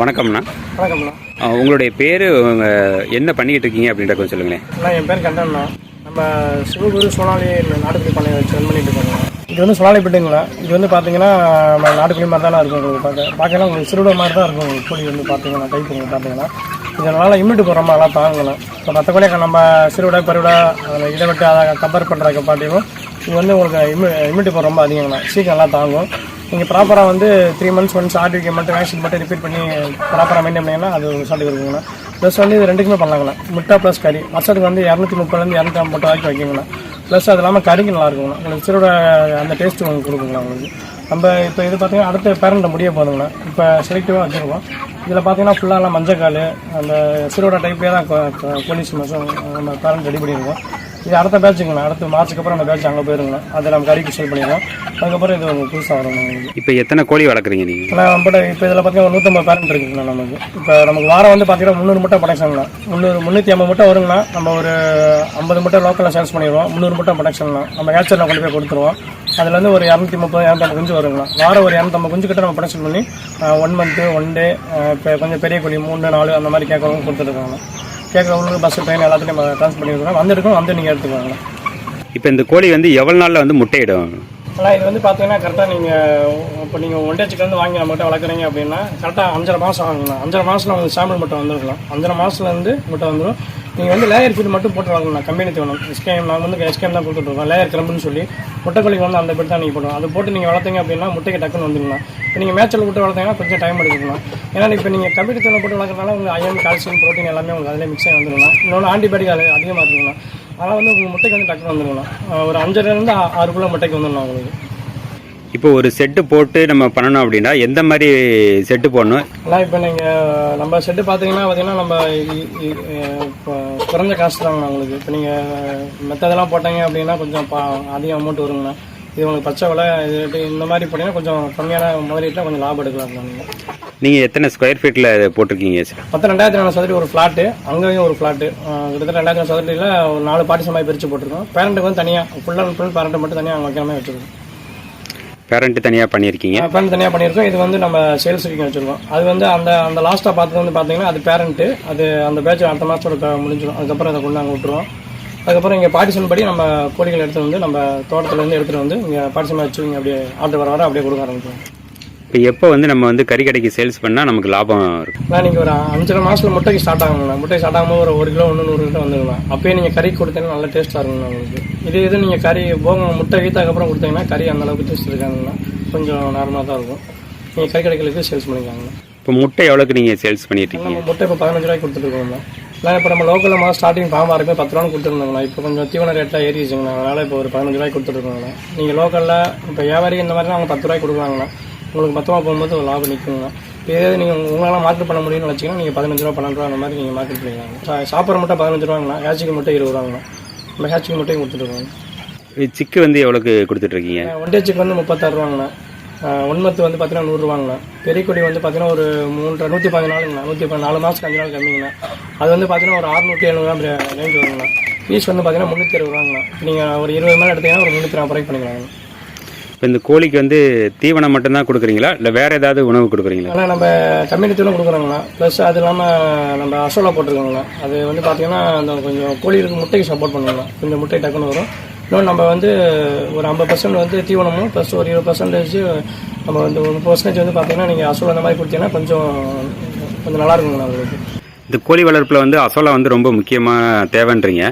வணக்கம்ண்ணா வணக்கம்ண்ணா உங்களுடைய பேர் என்ன பண்ணிக்கிட்டு இருக்கீங்க அப்படின்ற கொஞ்சம் சொல்லுங்களேன். அண்ணா என் பேர் கண்டன்ண்ணா நம்ம சிவகுரு சோனாலி நாட்டுக்குடி பண்ணை வச்சு ரன் பண்ணிட்டு இருக்கோங்க இது வந்து சோனாலி பிட்டுங்களா? இது வந்து பார்த்தீங்கன்னா நம்ம நாட்டுக்குடி மாதிரி தானே இருக்கும் உங்களுக்கு பார்க்க. பார்க்கலாம் உங்களுக்கு சிறுட மாதிரி தான் இருக்கும் கோழி வந்து பார்த்தீங்கன்னா டைப் உங்களுக்கு பார்த்தீங்கன்னா இதனால் இம்யூனிட்டி போகிற நல்லா தாங்கலாம் இப்போ மற்ற கோழியை நம்ம சிறுவிடை பருவிடை அதில் இதை விட்டு அதை கம்பேர் பண்ணுறதுக்கு பார்த்தீங்கன்னா இது வந்து உங்களுக்கு இம்யூ இம்யூனிட்டி போகிற ரொம்ப அதிகங்கண்ணா. சீக்கிரம் நல்லா தாங்கும். நீங்கள் ப்ராப்பராக வந்து த்ரீ மந்த்ஸ் ஒன்ஸ் ஆர்டிவிக்கு மட்டும் வேக்சின் மட்டும் ரிப்பீட் பண்ணி ப்ராப்பராக மெயின்டைன் பண்ணிங்கன்னா அது ரிசல்ட் இருக்குங்கண்ணா. ப்ளஸ் வந்து இது ரெண்டுக்குமே பண்ணலாங்கண்ணா. முட்டா ப்ளஸ் கறி. வருஷத்துக்கு வந்து இரநூத்தி முப்பதுலேருந்து இரநூத்தி ஐம்பது வரைக்கும் வைக்கிங்கண்ணா. ப்ளஸ் அது இல்லாமல் கறிக்கு நல்லா இருக்குங்கண்ணா உங்களுக்கு சிறோட அந்த டேஸ்ட்டு உங்களுக்கு கொடுக்குங்கண்ணா உங்களுக்கு. நம்ம இப்போ இது பார்த்தீங்கன்னா அடுத்த பேரண்ட் முடிய போதுங்கண்ணா இப்போ செலக்டிவாக வச்சுருக்கோம். இதில் பார்த்தீங்கன்னா ஃபுல்லாக மஞ்சக்கால் அந்த சிறுவோட டைப்பே தான் போலீஸ் மாதம் நம்ம பேரண்ட் ரெடி பண்ணியிருக்கோம் இது அடுத்த பேட்சுங்கண்ணா அடுத்த மார்ச்சுக்கு அப்புறம் அந்த பேட்ச் அங்கே போயிருங்கண்ணா அதை நம்ம கறிக்கு சேல் பண்ணிடுவோம். அதுக்கப்புறம் இது உங்களுக்கு புதுசாக வரும் இப்போ எத்தனை கோழி வளர்க்குறீங்க நீங்கள் ஆனால் நம்மகிட்ட இப்போ இதில் பார்த்தீங்கன்னா ஒரு நூற்றம்பது பேரண்ட் இருக்குங்கண்ணா நமக்கு. இப்போ நமக்கு வாரம் வந்து பார்த்தீங்கன்னா முந்நூறு முட்டை ப்ரொடக்ஷன்ண்ணா முந்நூறு முந்நூற்றி ஐம்பது முட்டை வருங்கண்ணா. நம்ம ஒரு ஐம்பது முட்டை லோக்கலில் சேல்ஸ் பண்ணிடுவோம். முந்நூறு முட்டை ப்ரொடக்ஷன்ண்ணா நம்ம ஏச்சரில் கொண்டு போய் கொடுத்துருவோம். அதுல இருந்து ஒரு இரநூத்தி முப்பது இரநூத்தம்பது குஞ்சு வருங்கண்ணா. வாரம் ஒரு இரநூத்தம்பது குஞ்சு கிட்ட நம்ம ப்ரொடக்ஷன் பண்ணி ஒன் மந்த்து ஒன் டே இப்போ கொஞ்சம் பெரிய கோழி மூணு நாலு அந்த மாதிரி கேட்கறவங்க கொடுத்துருக்காங்க கேட்குறவங்களுக்கு பஸ் ட்ரெயின் எல்லாத்தையும் நம்ம ட்ரான்ஸ்பர் பண்ணி கொடுக்குறோம் வந்து இருக்கும் வந்து நீங்கள் எடுத்துக்கோங்க. இப்போ இந்த கோழி வந்து எவ்வளோ நாளில் வந்து முட்டையிடும்? ஆனால் இது வந்து பார்த்தீங்கன்னா கரெக்டாக நீங்கள் இப்போ நீங்கள் ஒன் டே சிக்கன் வந்து வாங்கி நம்மகிட்ட வளர்க்குறீங்க அப்படின்னா கரெக்டாக அஞ்சரை மாதம் ஆகுங்கண்ணா. அஞ்சரை மாதத்தில் உங்களுக்கு சாம்பிள் மட்டும் வந்துருக்கலாம் அஞ்சரை மாதத்துலேருந்து முட்டை வந்துடும் நீங்கள் வந்து லேயர் ஃபீட் மட்டும் போட்டு வளர்க்கணும் கம்பெனி தீவனம் எஸ்கேஎம் நாங்கள் வந்து எஸ்கேஎம் தான் கொடுத்துட்ருக்கோம் லேயர் கிளம்புன்னு சொல்லி முட்டைக்கோழிக்கு வந்து அந்த பெட் தான் நீங்கள் போடுவோம் அது போட்டு நீங்கள் வளர்த்தீங்க அப்படின்னா முட்டைக்கு டக்குன்னு வந்துடலாம் இப்போ நீங்கள் மேட்சில் விட்டு வளர்த்தீங்கன்னா கொஞ்சம் டைம் எடுத்துக்கலாம் ஏன்னா இப்போ நீங்கள் கம்பெனி தீவனம் போட்டு வளர்க்குறதுனால உங்களுக்கு அயன் கால்சியம் ப்ரோட்டீன் எல்லாமே உங்களுக்கு அதிலே மிக்ஸ் ஆகி வந்துடலாம் இன்னொன்று ஆன்டிபயோட்டிக் அது அதிகமாக இருக்குங்களா அதனால் வந்து உங்கள் முட்டைக்கு வந்து டக்குன்னு வந்துடலாம் ஒரு அஞ்சரைலேருந்து ஆறுக்குள்ளே முட்டைக்கு வந்துடலாம் உங்களுக்கு. இப்போ ஒரு செட்டு போட்டு நம்ம பண்ணணும் அப்படின்னா எந்த மாதிரி செட்டு போடணும்? ஆனால் இப்போ நீங்கள் நம்ம செட்டு பார்த்தீங்கன்னா பார்த்தீங்கன்னா நம்ம இப்போ குறைஞ்ச காசு தாங்கண்ணா உங்களுக்கு. இப்போ நீங்கள் மெத்ததெல்லாம் போட்டாங்க அப்படின்னா கொஞ்சம் பா அதிக அமௌண்ட் வருங்கண்ணா. இது உங்களுக்கு பச்சை விலை இது இந்த மாதிரி போட்டிங்கன்னா கொஞ்சம் கம்மியான முதலீட்டில் கொஞ்சம் லாபம் எடுக்கலாம் நீங்கள் நீங்கள் எத்தனை ஸ்கொயர் ஃபீட்டில் போட்டிருக்கீங்க சார் மொத்தம் ரெண்டாயிரத்தி நாலு சதுரடி ஒரு ஃப்ளாட்டு அங்கேயும் ஒரு ஃப்ளாட்டு கிட்டத்தட்ட ரெண்டாயிரத்தி நாலு சதுரடியில் ஒரு நாலு பாட்டி சமாய் பிரித்து போட்டிருக்கோம். பேரண்ட்டுக்கு வந்து தனியாக ஃபுல் அண்ட் ஃபுல் பேரண்ட்டை மட்டும் தனியாக வைக்காம வச்சுருக்கோம். பேரண்ட்டு தனியாக பண்ணியிருக்கீங்க? பேரண்ட் தனியாக பண்ணியிருக்கோம். இது வந்து நம்ம சேல்ஸுக்கு வச்சிருக்கோம். அது வந்து அந்த அந்த லாஸ்ட்டாக பார்த்தது வந்து பார்த்தீங்கன்னா அது பேரண்ட்டு அது அந்த பேட்ச் அடுத்த மாதத்தோட முடிஞ்சிடும் அதுக்கப்புறம் அதை கொண்டு நாங்கள் விட்டுருவோம். அதுக்கப்புறம் இங்கே பார்ட்டிஷன் படி நம்ம கோழிகள் எடுத்து வந்து நம்ம தோட்டத்துலேருந்து எடுத்துகிட்டு வந்து இங்கே பார்ட்டிஷன் வச்சு இங்கே அப்படியே ஆர்டர் வர வர அப்படியே கொடுக்க ஆரம்பிச்சோம் இப்போ எப்போ வந்து நம்ம வந்து கறி கடைக்கு சேல்ஸ் பண்ணால் நமக்கு லாபம் இருக்கும்? ஆனால் நீங்கள் ஒரு அஞ்சரை மாதத்தில் முட்டைக்கு ஸ்டார்ட் ஆகுங்களா முட்டை ஸ்டார்ட் ஆகும்போது ஒரு ஒரு கிலோ ஒன்று நூறு கிலோ வந்துக்கலாம் அப்பயே நீங்கள் கறி கொடுத்தீங்கன்னா நல்ல டேஸ்ட்டாக இருக்குங்களா உங்களுக்கு. இது இது நீங்கள் கறி போக முட்டை வீத்தாக்கப்புறம் கொடுத்தீங்கன்னா கறி அந்த அளவுக்கு டேஸ்ட் இருக்காங்களா கொஞ்சம் நார்மலாக தான் இருக்கும். நீங்கள் கறி கடைகளுக்கு சேல்ஸ் பண்ணிக்கலாங்களா இப்போ முட்டை எவ்வளோக்கு நீங்கள் சேல்ஸ் பண்ணிட்டு இருக்கீங்க நம்ம முட்டை இப்போ பதினஞ்சு ரூபாய்க்கு கொடுத்துருக்கோம்ண்ணா நான் இப்போ நம்ம லோக்கலில் மாதிரி ஸ்டார்டிங் பாம்பா இருக்கு பத்து ரூபான்னு கொடுத்துருந்தோங்களா இப்போ கொஞ்சம் தீவன ரேட்லாம் ஏறிச்சுங்கண்ணா அதனால் இப்போ ஒரு பதினஞ்சு ரூபாய்க்கு கொடுத்துருக்கோங்களா நீங்கள் லோக்கலில் இப்போ வியாபாரி இந்த மாதிரி அவங்க பத்து ரூபாய்க்கு கொடுக்குறாங்கண்ணா உங்களுக்கு மொத்தமாக போகும்போது ஒரு லாபம் நிற்குங்கண்ணா இப்போ ஏதாவது நீங்கள் உங்களால் மார்க்கெட் பண்ண முடியும்னு வச்சிங்கன்னா நீங்கள் பதினஞ்சு ரூபா பன்னெண்டு ரூபா அந்த மாதிரி நீங்கள் மார்க்கெட் பண்ணிக்கலாம் சாப்பிட்ற முட்டை பதினஞ்சு ரூபாங்கண்ணா ஹேச்சிக்கு முட்டை இருபது ரூபாங்கண்ணா நம்ம ஹேச்சிக்கு முட்டையும் கொடுத்துருக்கோங்க சிக்கு வந்து எவ்வளோக்கு கொடுத்துட்ருக்கீங்க ஒன் டேச்சுக்கு வந்து முப்பத்தாறு ரூபாங்கண்ணா ஒன்மத்து வந்து பார்த்தீங்கன்னா நூறுரூவாங்கண்ணா பெரிய கொடி வந்து பார்த்தீங்கன்னா ஒரு மூன்றரை நூற்றி பதினாலுங்கண்ணா நூற்றி நாலு மாதத்துக்கு அஞ்சு நாள் கம்மிங்கண்ணா அது வந்து பார்த்தீங்கன்னா ஒரு அறுநூற்றி எழுநூறுவா ரேஞ்ச் வருங்கண்ணா பீஸ் வந்து பார்த்தீங்கன்னா முந்நூற்றி அறுபது ரூபாங்கண்ணா நீங்கள் ஒரு இருபது மேலே எடுத்தீங்கன்னா ஒரு முந்நூற்றி நாற்பது ரூபாய்க்கு பண்ணிக்கலாங்க. இப்போ இந்த கோழிக்கு வந்து தீவனம் மட்டும்தான் கொடுக்குறீங்களா? இல்லை வேறு ஏதாவது உணவு கொடுக்குறீங்களா? ஆனால் நம்ம தீவனம் கொடுக்குறோங்கண்ணா ப்ளஸ் அது இல்லாமல் நம்ம அசோலா போட்டிருக்கோங்கண்ணா அது வந்து பார்த்தீங்கன்னா அந்த கொஞ்சம் கோழிகளுக்கு முட்டைக்கு சப்போர்ட் பண்ணணும் கொஞ்சம் முட்டை டக்குன்னு வரும். இன்னொன்று நம்ம வந்து ஒரு ஐம்பது பர்சன்ட் வந்து தீவனமும் ப்ளஸ் ஒரு இருபது பர்சன்டேஜ் நம்ம வந்து ஒரு பர்சன்டேஜ் வந்து பார்த்தீங்கன்னா நீங்கள் அசோலா அந்த மாதிரி கொடுத்தீங்கன்னா கொஞ்சம் கொஞ்சம் நல்லா இருக்குங்கண்ணா உங்களுக்கு? இந்த கோழி வளர்ப்பில் வந்து அசோலா வந்து ரொம்ப முக்கியமாக தேவைன்றீங்க.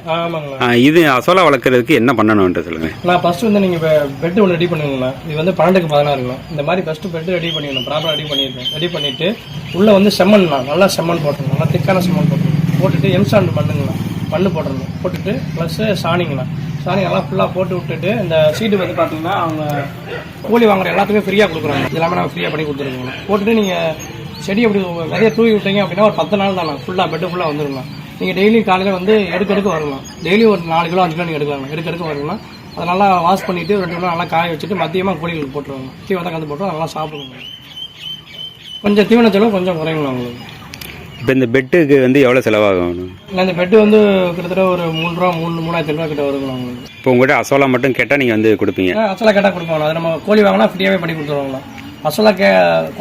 இது அசோலா வளர்க்குறதுக்கு என்ன பண்ணணும்ன்ற சொல்லுங்கள் நான் ஃபர்ஸ்ட் வந்து நீங்கள் பெட் ஒன்று ரெடி பண்ணுங்கண்ணா. இது வந்து பன்னெண்டுக்கு பதினாறுங்கண்ணா இந்த மாதிரி ஃபர்ஸ்ட் பெட் ரெடி பண்ணிடணும். ப்ராப்பராக ரெடி பண்ணியிருக்கேன் ரெடி பண்ணிட்டு உள்ளே வந்து செம்மண்ண்ணா நல்லா செம்மண் போட்டுருணும் நல்லா திக்கான செம்மண் போட்டுருணும் போட்டுட்டு எம்சாண்ட் மண்ணுங்கண்ணா மண்ணு போட்டுருணும் போட்டுட்டு ப்ளஸ் சாணிங்கண்ணா. சாணி நல்லா ஃபுல்லாக போட்டு விட்டுட்டு இந்த சீட்டு வந்து பார்த்தீங்கன்னா அவங்க கூலி வாங்குற எல்லாத்துக்குமே ஃப்ரீயாக கொடுக்குறாங்க. எல்லாமே நாங்கள் ஃப்ரீயாக பண்ணி கொடுத்துருக்கோங்க போட்டுட்டு நீங்கள் செடி அப்படி நிறைய தூவி விட்டீங்க அப்படின்னா ஒரு பத்து நாள் தானே ஃபுல்லாக பெட்டு ஃபுல்லாக வந்துருங்க நீங்கள் டெய்லி காலையில் வந்து எடுக்க எடுக்க வரலாம். டெய்லி ஒரு நாலு கிலோ அஞ்சு கிலோ நீங்கள் எடுக்கலாம். எடுக்க எடுக்க வரலாம். அதை நல்லா வாஷ் பண்ணிட்டு ரெண்டு கிலோ நல்லா காய வச்சுட்டு மதியமாக கோழிகளுக்கு போட்டுருவாங்க. தீவனத்தை கலந்து போட்டு நல்லா சாப்பிடுவாங்க கொஞ்சம் தீவன செலவு கொஞ்சம் குறைங்களா உங்களுக்கு. இப்போ இந்த பெட்டுக்கு வந்து எவ்வளோ செலவாகும்? இல்லை இந்த பெட்டு வந்து கிட்டத்தட்ட ஒரு மூணு ரூபா மூணு மூணாயிரத்தி ரூபா கிட்ட வருங்களா உங்களுக்கு. இப்போ உங்கள்கிட்ட அசோலா மட்டும் கேட்டால் நீங்கள் வந்து கொடுப்பீங்க. அசலாக கேட்டால் கொடுப்பாங்க. அது நம்ம கோழி வாங்கினா ஃப்ரீயாகவே பண்ணி கொடுத்துருவாங்களா அசலாக கே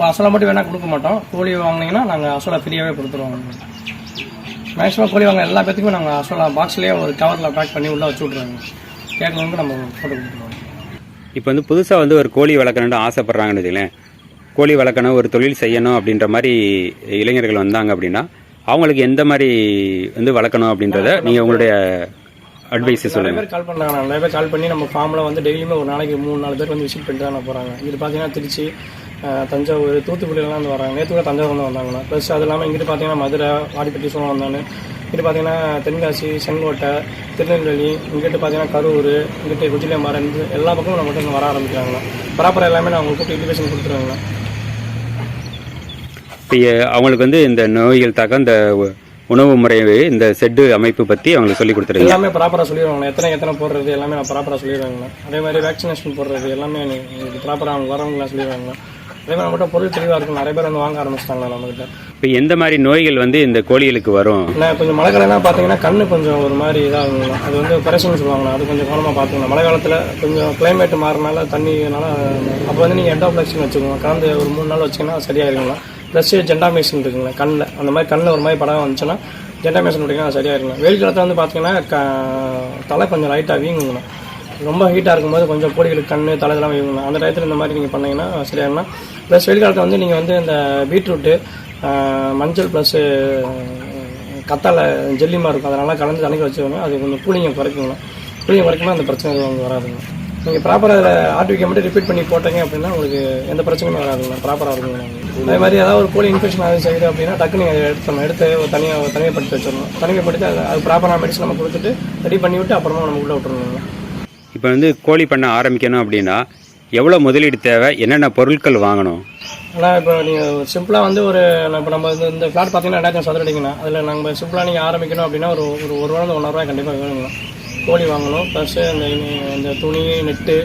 அசலாக மட்டும் வேணால் கொடுக்க மாட்டோம். கோழி வாங்கினீங்கன்னா நாங்கள் அசலாக ஃப்ரீயாகவே கொடுத்துருவோம். மேக்ஸிமம் கோழி வாங்க எல்லா பேத்துக்குமே நாங்கள் அசலாக பாக்ஸ்லேயே ஒரு கவரில் பேக் பண்ணி உள்ளே வச்சு விட்ருவாங்க கேட்கணுன்னு நம்ம போட்டு கொடுத்துருவோம். இப்போ வந்து புதுசாக வந்து ஒரு கோழி வளர்க்கணும்னு ஆசைப்பட்றாங்கன்னு வச்சுங்களேன் கோழி வளர்க்கணும் ஒரு தொழில் செய்யணும் அப்படின்ற மாதிரி இளைஞர்கள் வந்தாங்க அப்படின்னா அவங்களுக்கு எந்த மாதிரி வந்து வளர்க்கணும் அப்படின்றத நீங்கள் உங்களுடைய அட்வைஸ் நிறைய சொல்லுங்கள் பேர் கால் பண்ணாங்க நிறைய பேர் கால் பண்ணி நம்ம ஃபார்மில் வந்து டெய்லியுமே ஒரு நாளைக்கு மூணு நாலு பேர் வந்து விசிட் பண்ணிட்டு தான் போகிறாங்க இது பார்த்தீங்கன்னா திருச்சி தஞ்சாவூர் தூத்துக்குடியிலலாம் வந்து வராங்க. நேற்று கூட தஞ்சாவூர் வந்து வந்தாங்கண்ணா ப்ளஸ் அது இல்லாமல் இங்கிட்டு பார்த்தீங்கன்னா மதுரை வாடிப்பட்டி சோழம் வந்தானு. இங்கிட்டு பார்த்தீங்கன்னா தென்காசி செங்கோட்டை திருநெல்வேலி இங்கிட்டு பார்த்தீங்கன்னா கரூர் இங்கிட்டு குஜிலியம்பாறை இந்த எல்லா பக்கமும் நம்ம கிட்ட வர ஆரம்பிக்கிறாங்கண்ணா ப்ராப்பராக எல்லாமே நான் உங்களுக்கு கூப்பிட்டு இன்டிமேஷன் கொடுத்துருவாங்கண்ணா இப்போ அவங்களுக்கு வந்து இந்த நோய்கள் தாக்க இந்த உணவு முறை இந்த செட்டு அமைப்பு பற்றி அவங்களுக்கு சொல்லி கொடுத்துருங்க. எல்லாமே ப்ராப்பராக சொல்லிடுவாங்க எத்தனை எத்தனை போடுறது எல்லாமே நான் ப்ராப்பராக சொல்லிடுவாங்க அதே மாதிரி வேக்சினேஷன் போடுறது எல்லாமே ப்ராப்பராக அவங்க வரவங்களாம் சொல்லிடுவாங்க அதே மாதிரி நம்மகிட்ட பொருள் தெளிவாக இருக்கும் நிறைய பேர் வந்து வாங்க ஆரம்பிச்சிட்டாங்களா நம்மகிட்ட. இப்போ எந்த மாதிரி நோய்கள் வந்து இந்த கோழிகளுக்கு வரும்? நான் கொஞ்சம் மழை காலம்லாம் பார்த்தீங்கன்னா கண்ணு கொஞ்சம் ஒரு மாதிரி இதாகுங்க அது வந்து குறைசல்னு சொல்லுவாங்க அது கொஞ்சம் கவனமாக பார்த்துக்கணும் மழை காலத்தில் கொஞ்சம் கிளைமேட் மாறினால தண்ணினால அப்போ வந்து நீங்கள் எண்டோஃப்ளெக்ஷன் வச்சுக்கோங்க. கலந்து ஒரு மூணு நாள் வச்சிங்கன்னா சரியாயிருங்களா ப்ளஸ் ஜெண்டாமேஷன் இருக்குங்களா கண்ணில் அந்த மாதிரி கண்ணில் ஒரு மாதிரி படம் வந்துச்சுன்னா ஜெண்டாமேஷன் விட்டிங்கன்னா சரியாயிருங்க. வெயில் காலத்தில் வந்து பார்த்தீங்கன்னா க தலை கொஞ்சம் லைட்டாக வீங்குங்கண்ணா. ரொம்ப ஹீட்டாக இருக்கும்போது கொஞ்சம் கோடிகளுக்கு கண் தலை இதெல்லாம் வீங்கணும் அந்த டயத்தில் இந்த மாதிரி நீங்கள் பண்ணிங்கன்னா சரியாயிரும்னா ப்ளஸ் வெயில் காலத்தில் வந்து நீங்கள் வந்து இந்த பீட்ரூட்டு மஞ்சள் ப்ளஸ்ஸு கத்தாழை ஜெல்லிமா இருக்கும். அதனால கலந்து தண்ணிக்கு வச்சுக்கோங்க அது கொஞ்சம் கூலிங்கை குறைக்குங்க கூலிங்கை குறைக்கும்போது அந்த பிரச்சனை வராதுங்க நீங்கள் ப்ராப்பராக அதில் ஆர்டிவிக்கை மட்டும் ரிப்பீட் பண்ணி போட்டீங்க அப்படின்னா உங்களுக்கு எந்த பிரச்சனையும் வராதுங்க ப்ராப்பராக இருக்குங்க அதே மாதிரி ஏதாவது ஒரு கோழி இன்ஃபெக்ஷன் ஆகுது செய்யுது அப்படின்னா டக்குனு நீங்கள் எடுத்துடணும் எடுத்து ஒரு தனியாக தனிமைப்படுத்தி வச்சிடணும். தனிமைப்படுத்தி அது அது ப்ராப்பரான மெடிசன் நம்ம கொடுத்துட்டு ரெடி பண்ணி விட்டு அப்புறமா நம்ம உள்ளே விட்டுருணுங்க இப்போ வந்து கோழி பண்ண ஆரம்பிக்கணும் அப்படின்னா எவ்வளோ முதலீடு தேவை? என்னென்ன பொருட்கள் வாங்கணும்? ஆனால் இப்போ நீங்கள் சிம்பிளாக வந்து ஒரு இப்போ நம்ம இந்த இந்த ஃப்ளாட் பார்த்தீங்கன்னா ரெண்டாயிரம் சதுர அடிங்கண்ணா அதில் நம்ம சிம்பிளாக நீங்கள் ஆரம்பிக்கணும் அப்படின்னா ஒரு ஒரு ஒரு ரூபா ஒன்றரை ரூபாய் கண்டிப்பாக வேணுங்கண்ணா கோழி வாங்கணும். ப்ளஸ் இந்த இந்த துணி நெட்டு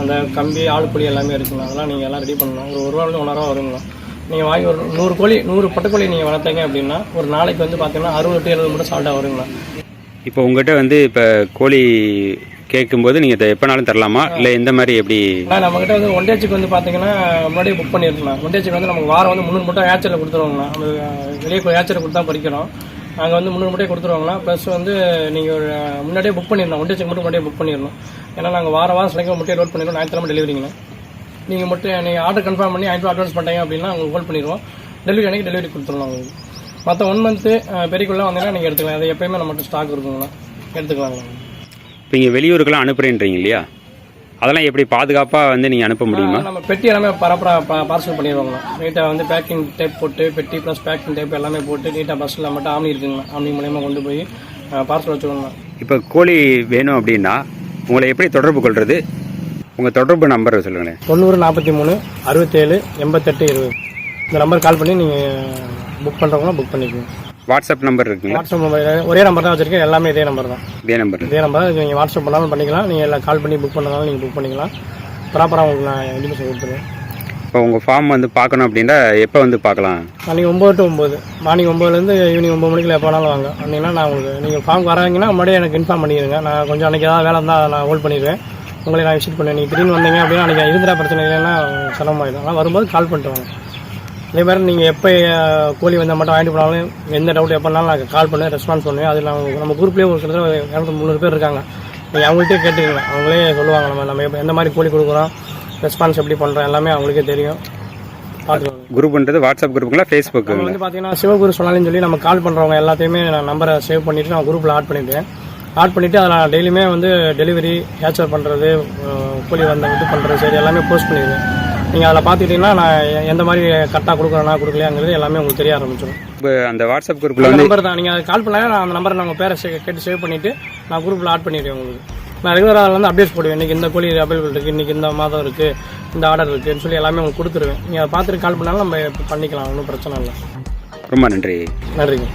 அந்த கம்பி ஆளுப்புளி எல்லாமே இருக்குங்க. அதெல்லாம் நீங்கள் எல்லாம் ரெடி பண்ணணும். ஒரு ஒரு ரூபாய் ஒன்றரை ரூபா வருங்கண்ணா நீங்கள் வாங்கி ஒரு நூறு கோழி நூறு பட்டுக்கோழி நீங்கள் வளர்த்தீங்க அப்படின்னா ஒரு நாளைக்கு வந்து பார்த்தீங்கன்னா அறுபது டு எழுபது மட்டும் சால்ட்டாக வருங்கண்ணா இப்போ உங்ககிட்ட வந்து இப்போ கோழி கேட்கும்போது நீங்கள் எப்போனாலும் தரலாமா? இல்லை எந்த மாதிரி எப்படி? நம்மகிட்ட வந்து ஒண்டேச்சுக்கு வந்து பார்த்தீங்கன்னா முன்னாடியே புக் பண்ணியிருக்கலாம் ஒண்டேச்சுக்கு வந்து நமக்கு வாரம் வந்து முந்நூறு மட்டும் ஏச்சரில் கொடுத்துருவாங்கண்ணா நம்ம வெளியே ஏச்சரில் கொடுத்தா பறிக்கிறோம். நாங்கள் வந்து முந்நூறு மட்டும் கொடுத்துருவாங்கண்ணா ப்ளஸ் வந்து நீங்கள் ஒரு முன்னாடியே புக் பண்ணிடணும் ஒண்டேச்சுக்கு மட்டும் முன்னாடியே புக் பண்ணிடணும் ஏன்னா நாங்கள் வாரம் வாரம் சிலைக்கு முட்டையை லோட் பண்ணிடுவோம் ஞாயிற்றுக்கிழமை டெலிவரிங்க நீங்கள் மட்டும் நீங்கள் ஆர்டர் கன்ஃபார்ம் பண்ணி ஐநூறு அட்வான்ஸ் பண்ணிட்டீங்க அப்படின்னா உங்களுக்கு ஹோல்ட் பண்ணிடுவோம். டெலிவரி அன்னைக்கு டெலிவரி கொடுத்துருவோம் உங்களுக்கு. மற்ற ஒன் மந்த்து பெரியக்குள்ளே வந்தீங்கன்னா நீங்கள் எடுத்துக்கலாம். அது எப்பயுமே நம்மகிட்ட ஸ்டாக் இருக்குங்களா எடுத்துக்கலாங்கண்ணா இப்போ வெளியூருக்கெல்லாம் அனுப்புறேன்றீங்க இல்லையா? அதெல்லாம் எப்படி பாதுகாப்பாக வந்து நீங்கள் அனுப்ப முடியுமா? நம்ம பெட்டி எல்லாமே பரப்பரா பார்சல் பண்ணிடுவாங்க நீட்டாக வந்து பேக்கிங் டேப் போட்டு பெட்டி ப்ளஸ் பேக்கிங் டேப் எல்லாமே போட்டு நீட்டாக பஸ்ஸில் மட்டும் ஆம்னி இருக்குங்களா? ஆம்னி மூலியமாக கொண்டு போய் பார்சல் வச்சுக்கோங்க இப்போ கோழி வேணும் அப்படின்னா உங்களை எப்படி தொடர்பு கொள்வது உங்கள் தொடர்பு நம்பர் சொல்லுங்களேன். தொண்ணூறு நாற்பத்தி மூணு அறுபத்தேழு எண்பத்தெட்டு இருபது. இந்த நம்பர் கால் பண்ணி நீங்கள் புக் பண்ணுறவங்க புக் பண்ணிக்கோங்க. வாட்ஸ்அப் நம்பர் இருக்குங்களா? வாட்ஸ்அப் மொபைல் ஒரே நம்பர் தான் வச்சிருக்கேன். எல்லாமே இதே நம்பர் தான். இதே நம்பர் இதே நம்பர். நீங்கள் வாட்ஸ்அப் பண்ணாலும் பண்ணிக்கலாம். நீங்கள் எல்லாம் கால் பண்ணி புக் பண்ணாலும் நீங்கள் புக் பண்ணிக்கலாம். ப்ராப்பராக உங்களுக்கு நான் இன்டிமேஷன் கொடுத்துருவேன். இப்போ உங்கள் ஃபார்ம் வந்து பார்க்கணும் அப்படின்னா எப்போ வந்து பார்க்கலாம்? நாளைக்கு ஒம்பது டு ஒம்பது மார்னிங் ஒம்பதுலேருந்து ஈவினிங் ஒம்பது மணிக்குள்ள எப்போ வேணாலும் வாங்க. வந்தீங்கன்னா நான் உங்களுக்கு நீங்கள் ஃபார்ம் வராங்கன்னா முன்னாடியே எனக்கு இன்ஃபார்ம் பண்ணிடுங்க. நான் கொஞ்சம் அன்றைக்கி ஏதாவது வேலை இருந்தால் நான் ஹோல்ட் பண்ணிடுவேன். உங்களை நான் விசிட் பண்ணேன் நீங்கள் திடீர்னு வந்தீங்க அப்படின்னா அன்றைக்கி இருந்துடா பிரச்சனை இல்லைன்னா சிரமமாயிடும் ஆனால் வரும்போது கால் பண்ணிட்டு வாங்க. அதே மாதிரி நீங்கள் எப்போ கோழி வந்தால் மட்டும் வாங்கிட்டு போனாலும் எந்த டவுட் எப்போனாலும் நான் கால் பண்ணேன் ரெஸ்பான்ஸ் பண்ணுவேன் அதில் நம்ம நம்ம குரூப்லேயே ஒரு சில இரநூத்தி முந்நூறு பேர் இருக்காங்க. நீங்கள் அவங்கள்ட்டே கேட்டுக்கலாம் அவங்களே சொல்லுவாங்க நம்ம நம்ம எப்ப- எந்த மாதிரி கோழி கொடுக்குறோம் ரெஸ்பான்ஸ் எப்படி பண்ணுறோம் எல்லாமே அவங்களுக்கே தெரியும். பார்த்துக்கோங்க. குரூப்ன்றது வாட்ஸ்அப் குரூப்புங்களா ஃபேஸ்புக்கு நம்ம வந்து பார்த்தீங்கன்னா சிவகுரு சொன்னாலும் சொல்லி நம்ம கால் பண்ணுறவங்க எல்லாத்தையுமே நான் நம்பரை சேவ் பண்ணிவிட்டு நான் குரூப்பில் ஆட் பண்ணிட்டேன். ஆட் பண்ணிவிட்டு அதில் நான் டெய்லியுமே வந்து டெலிவரி கேச்சர் பண்ணுறது கூலி வந்த இது பண்ணுறது சரி எல்லாமே போஸ்ட் பண்ணிடுவேன். நீங்கள் அதில் பார்த்துக்கிட்டிங்கன்னா நான் எந்த மாதிரி கரெக்டாக கொடுக்குறேன்னா கொடுக்கலையாங்கிறது எல்லாமே உங்களுக்கு தெரிய ஆரம்பிச்சிடும் இப்போ அந்த வாட்ஸ்அப் குரூப்பில் வந்து நம்பர் தான். நீங்கள் கால் பண்ணலாம் நான் அந்த நம்பரை நாங்கள் பேரை கேட்டு சேவ் பண்ணிவிட்டு நான் குரூப்பில் ஆட் பண்ணிடுவேன் உங்களுக்கு. நான் ரெகுலராக வந்து அப்டேட் போடுவேன். இன்றைக்கி இந்த கோழி அவைலபிள் இருக்குது இன்றைக்கி இந்த மாதம் இருக்குது இந்த ஆர்டர் இருக்குன்னு சொல்லி எல்லாமே உங்களுக்கு கொடுத்துருவேன். நீங்கள் அதை பார்த்துட்டு கால் பண்ணாலும் நம்ம இப்ப பண்ணிக்கலாம். ஒன்றும் பிரச்சனை இல்லை. ரொம்ப நன்றி. நன்றிங்க.